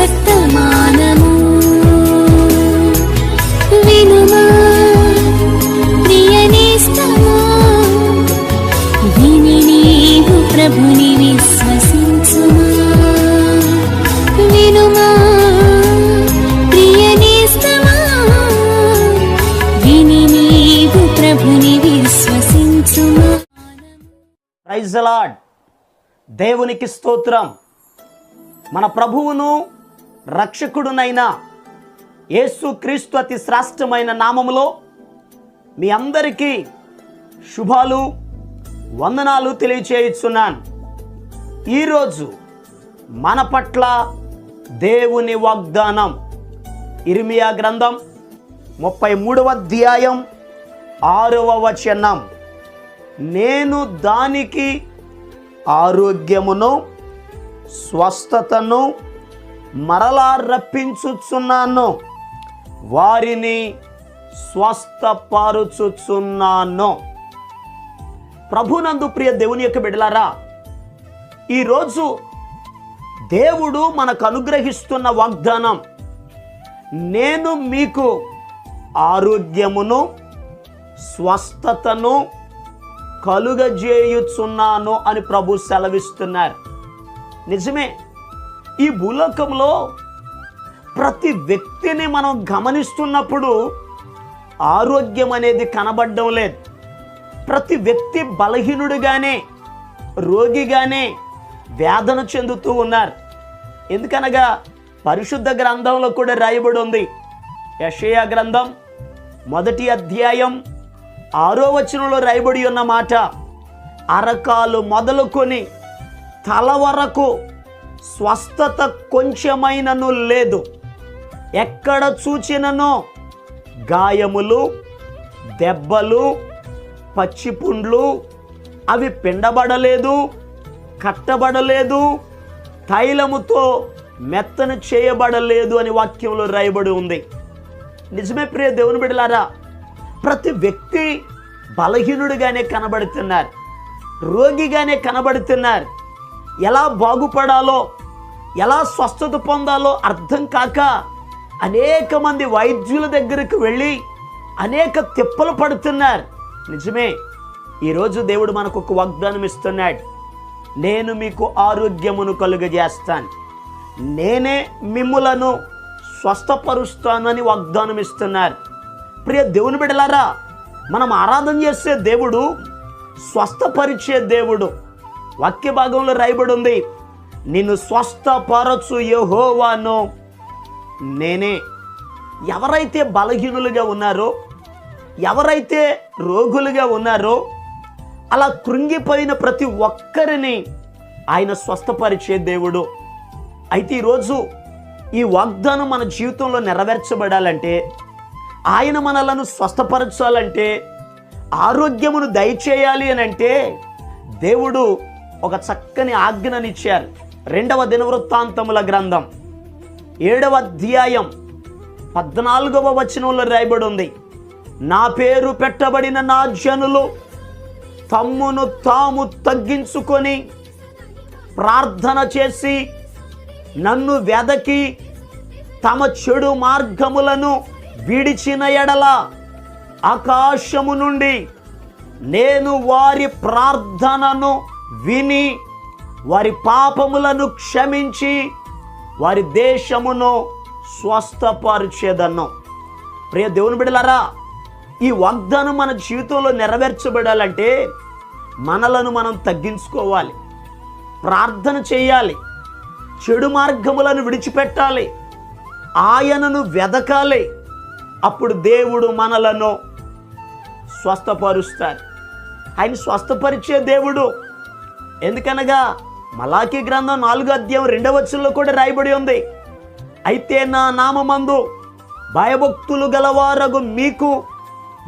వర్తమానము వినుమా ప్రియనేస్తమా విని నీవు ప్రభుని విశ్వసించుమా. వినుమా ప్రియనేస్తమా విని నీవు ప్రభుని విశ్వసించుమా. ప్రైజ్ దేవునికి స్తోత్రం. మన ప్రభువును రక్షకుడునైన యేసు క్రీస్తు అతి శ్రేష్టమైన నామములో మీ అందరికీ శుభాలు వందనాలు తెలియచేయుచున్నాను. ఈరోజు మన పట్ల దేవుని వాగ్దానం ఇరిమియా గ్రంథం ముప్పై మూడవ అధ్యాయం ఆరవ వచనం. నేను దానికి ఆరోగ్యమును స్వస్థతను మరలా రప్పించుచున్నాను. వారిని స్వస్థపరుచుచున్నాను. ప్రభునందు ప్రియ దేవుని యొక్క బిడలారా ఈరోజు దేవుడు మనకు అనుగ్రహిస్తున్న వాగ్దానం నేను మీకు ఆరోగ్యమును స్వస్థతను కలుగజేయుచున్నాను అని ప్రభు సెలవిస్తున్నారు. నిజమే ఈ భూలోకంలో ప్రతి వ్యక్తిని మనం గమనిస్తున్నప్పుడు ఆరోగ్యం అనేది కనబడడం లేదు. ప్రతి వ్యక్తి బలహీనుడుగానే రోగిగానే వేదన చెందుతూ ఉన్నారు. ఎందుకనగా పరిశుద్ధ గ్రంథంలో కూడా రాయబడి ఉంది. యషయా గ్రంథం మొదటి అధ్యాయం ఆరో వచనంలో రాయబడి ఉన్న మాట అరకాలు మొదలుకొని తల వరకు స్వస్థత కొంచెమైనను లేదు. ఎక్కడ చూచిననో గాయములు దెబ్బలు పచ్చిపుండ్లు అవి పిండబడలేదు కట్టబడలేదు తైలముతో మెత్తన చేయబడలేదు అని వాక్యంలో రాయబడి ఉంది. నిజమే ప్రియ దేవుని బిడలారా ప్రతి వ్యక్తి బలహీనుడిగానే కనబడుతున్నారు రోగిగానే కనబడుతున్నారు ఎలా బాగుపడాలో ఎలా స్వస్థత పొందాలో అర్థం కాక అనేక మంది వైద్యుల దగ్గరకు వెళ్ళి అనేక తిప్పలు పడుతున్నారు. నిజమే ఈరోజు దేవుడు మనకు ఒక వాగ్దానం ఇస్తున్నాడు. నేను మీకు ఆరోగ్యమును కలుగజేస్తాను. నేనే మిమ్ములను స్వస్థపరుస్తానని వాగ్దానం ఇస్తున్నారు. ప్రియ దేవుని బిడలారా మనం ఆరాధన చేసే దేవుడు స్వస్థపరిచే దేవుడు. వాక్య భాగంలో రాయబడి ఉంది. నిన్ను స్వస్థపరచు యహోవాను నేనే. ఎవరైతే బలహీనులుగా ఉన్నారో ఎవరైతే రోగులుగా ఉన్నారో అలా కృంగిపోయిన ప్రతి ఒక్కరిని ఆయన స్వస్థపరిచే దేవుడు. అయితే ఈరోజు ఈ వాగ్దానం మన జీవితంలో నెరవేర్చబడాలంటే ఆయన మనలను స్వస్థపరచాలంటే ఆరోగ్యమును దయచేయాలి అని అంటే దేవుడు ఒక చక్కని ఆజ్ఞనిచ్చారు. రెండవ దినవృత్తాంతముల గ్రంథం. ఏడవ అధ్యాయం పద్నాలుగవ వచనంలో రాయబడి ఉంది నా పేరు పెట్టబడిన నా జనులు తమ్మును తాము తగ్గించుకొని ప్రార్థన చేసి నన్ను వెదకి తమ చెడు మార్గములను విడిచిన ఎడల ఆకాశము నుండి నేను వారి ప్రార్థనను విని వారి పాపములను క్షమించి వారి దేశమును స్వస్థపరిచేదన్నం. ప్రియ దేవుని బిడలరా ఈ వాగ్దానం మన జీవితంలో నెరవేర్చబడాలంటే మనలను మనం తగ్గించుకోవాలి ప్రార్థన చేయాలి చెడు మార్గములను విడిచిపెట్టాలి ఆయనను వెదకాలి అప్పుడు దేవుడు మనలను స్వస్థపరుస్తారు ఆయన స్వస్థపరిచే దేవుడు ఎందుకనగా మలాకి గ్రంథం నాలుగో అధ్యాయం రెండవ వచ్చంలో కూడా రాయబడి ఉంది. అయితే నా నామమందు భయభక్తులు గలవారగు మీకు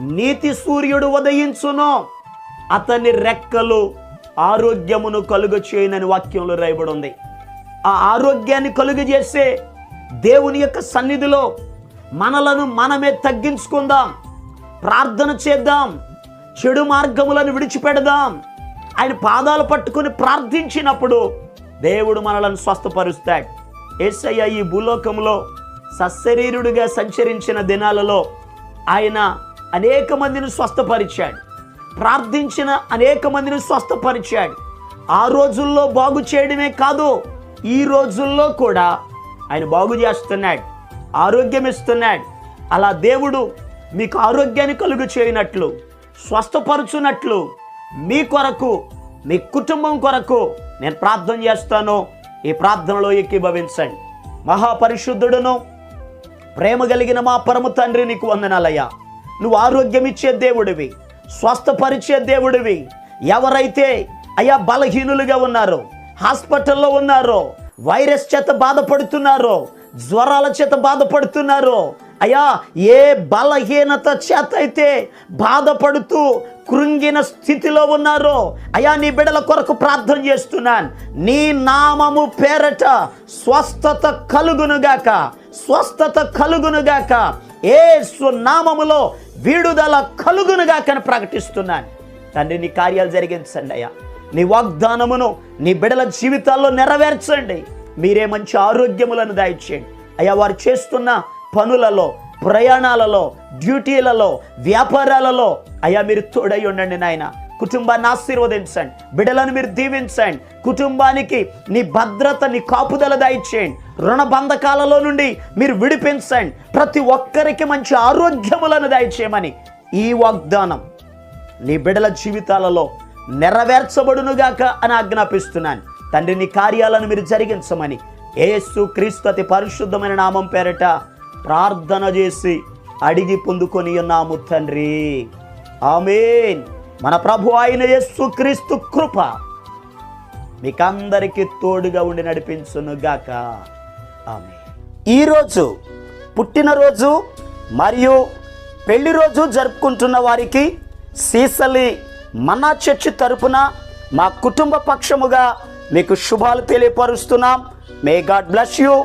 నీతి సూర్యుడు ఉదయించును. అతని రెక్కలు ఆరోగ్యమును కలుగ చేయనని వాక్యంలో రాయబడి ఉంది. ఆ ఆరోగ్యాన్ని కలుగజేసే దేవుని యొక్క సన్నిధిలో మనలను మనమే తగ్గించుకుందాం. ప్రార్థన చేద్దాం. చెడు మార్గములను విడిచిపెడదాం. ఆయన పాదాలు పట్టుకొని ప్రార్థించినప్పుడు దేవుడు మనలను స్వస్థపరుస్తాడు. ఏసయ్య ఈ భూలోకంలో సశరీరుడిగా సంచరించిన దినాలలో ఆయన అనేక మందిని స్వస్థపరిచాడు. ప్రార్థించిన అనేక మందిని స్వస్థపరిచాడు. ఆ రోజుల్లో బాగు చేయడమే కాదు ఈ రోజుల్లో కూడా ఆయన బాగు చేస్తున్నాడు ఆరోగ్యం ఇస్తున్నాడు. అలా దేవుడు మీకు ఆరోగ్యాన్ని కలుగు చేయనట్లు స్వస్థపరచునట్లు మీ కొరకు మీ కుటుంబం కొరకు నేను ప్రార్థన చేస్తాను. ఈ ప్రార్థనలో ఎక్కిభవించండి మహాపరిశుద్ధుడును ప్రేమ కలిగిన మా పరమ తండ్రి నీకు వందనాలయ్యా. నువ్వు ఆరోగ్యం ఇచ్చే దేవుడివి స్వస్థపరిచే దేవుడివి. ఎవరైతే అయ్యా బలహీనులుగా ఉన్నారో హాస్పిటల్లో ఉన్నారో వైరస్ చేత బాధపడుతున్నారో జ్వరాల చేత బాధపడుతున్నారో అయ్యా ఏ బలహీనత చేత అయితే బాధపడుతూ కృంగిన స్థితిలో ఉన్నారో అయ్యా నీ బిడల కొరకు ప్రార్థన చేస్తున్నాను. నీ నామము పేరట స్వస్థత కలుగునుగాక స్వస్థత కలుగునుగాక ఏ నామములో విడుదల కలుగునుగాకని ప్రకటిస్తున్నాను. తండ్రి నీ కార్యాలు జరిగించండి అయ్యా. నీ వాగ్దానమును నీ బిడల జీవితాల్లో నెరవేర్చండి. మీరే మంచి ఆరోగ్యములను దయచేయండి. అయ్యా వారు చేస్తున్న పనులలో ప్రయాణాలలో డ్యూటీలలో వ్యాపారాలలో అయ్యా మీరు తోడై ఉండండి నాయన. కుటుంబాన్ని ఆశీర్వదించండి. బిడ్డలను మీరు దీవించండి. కుటుంబానికి నీ భద్రత నీ కాపుదల దయచేయండి. రుణ బంధకాలలో నుండి మీరు విడిపించండి. ప్రతి ఒక్కరికి మంచి ఆరోగ్యములను దయచేయమని ఈ వాగ్దానం నీ బిడల జీవితాలలో నెరవేర్చబడునుగాక అని ఆజ్ఞాపిస్తున్నాను. తండ్రి నీ కార్యాలను మీరు జరిగించమని. ఏసు క్రీస్తు అతి పరిశుద్ధమైన నామం పేరట ప్రార్థన చేసి అడిగి పొందుకొని ఉన్నాము తండ్రి. ఆమెన్. మన ప్రభు ఆయన యస్సు క్రీస్తు కృప మీకందరికీ తోడుగా ఉండి నడిపించునుగాక ఆమె ఈరోజు పుట్టినరోజు మరియు పెళ్ళి రోజు జరుపుకుంటున్న వారికి సీసలి మన్నా చర్చి తరపున మా కుటుంబ పక్షముగా మీకు శుభాలు తెలియపరుస్తున్నాం. May God bless you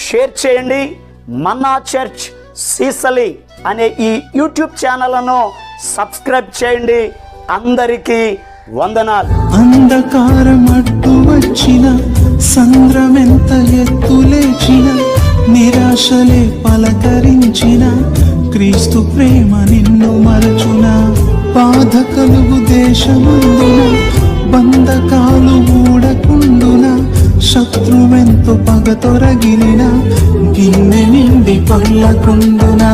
share చేయండి. మన్నా చర్చ్ సీసలి అనే ఈ యూట్యూబ్ ఛానల్ను సబ్స్క్రైబ్ చేయండి. అందరికీ వందనాలు. అంధకారం అడ్డు వచ్చిన సంద్రమెంత ఎత్తు లేచిన నిరాశలే పలకరించిన క్రీస్తు ప్రేమ నిన్ను మరచున బాధ కలుగు దేశమందున బంధకాలు ఊడకుండున శత్రువెంతో పగతొరగిలిన గిన్నె నిండి పళ్ళకుండున.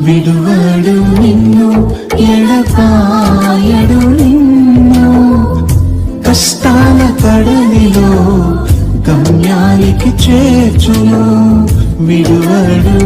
విడువడు నిన్ను ఎడపాయడు నిన్ను. కష్టాల కడలిలో గమ్యానికి చేర్చును. విడువడు